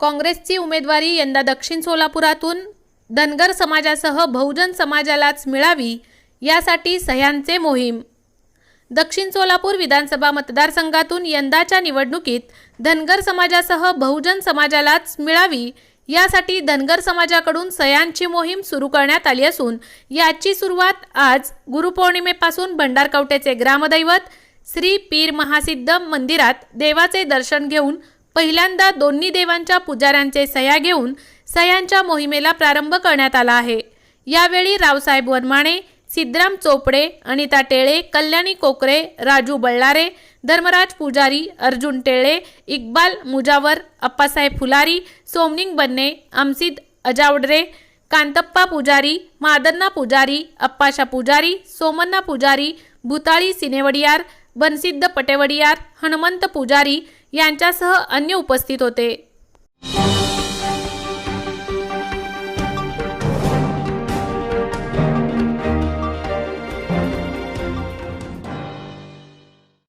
काँग्रेसची उमेदवारी यंदा दक्षिण सोलापुरातून धनगर समाजासह बहुजन समाजालाच मिळावी यासाठी सह्यांचे मोहीम. दक्षिण सोलापूर विधानसभा मतदारसंघातून यंदाच्या निवडणुकीत धनगर समाजासह बहुजन समाजालाच मिळावी यासाठी धनगर समाजाकडून सह्यांची मोहीम सुरू करण्यात आली असून याची सुरुवात आज गुरुपौर्णिमेपासून भंडारकवटेचे ग्रामदैवत श्री पीर महासिद्ध मंदिरात देवाचे दर्शन घेऊन पहिल्यांदा दोन्ही देवांच्या पुजाऱ्यांचे सह्या घेऊन सह्यांच्या मोहिमेला प्रारंभ करण्यात आला आहे. यावेळी रावसाहेब वनमाणे सिद्धराम चोपडे अनिता टेळे कल्याणी कोकरे राजू बळ्ळारे धर्मराज पुजारी अर्जुन टेळे इक्बाल मुजावर अप्पासाहेब फुलारी सोमनिंग बन्ने अमसिद अजावडरे कांतप्पा पुजारी मादन्ना पुजारी अप्पाशा पुजारी सोमन्ना पुजारी भूताळी सिनेवडियार बनसिद्ध पटेवडियार हनुमंत पुजारी यांच्यासह अन्य उपस्थित होते.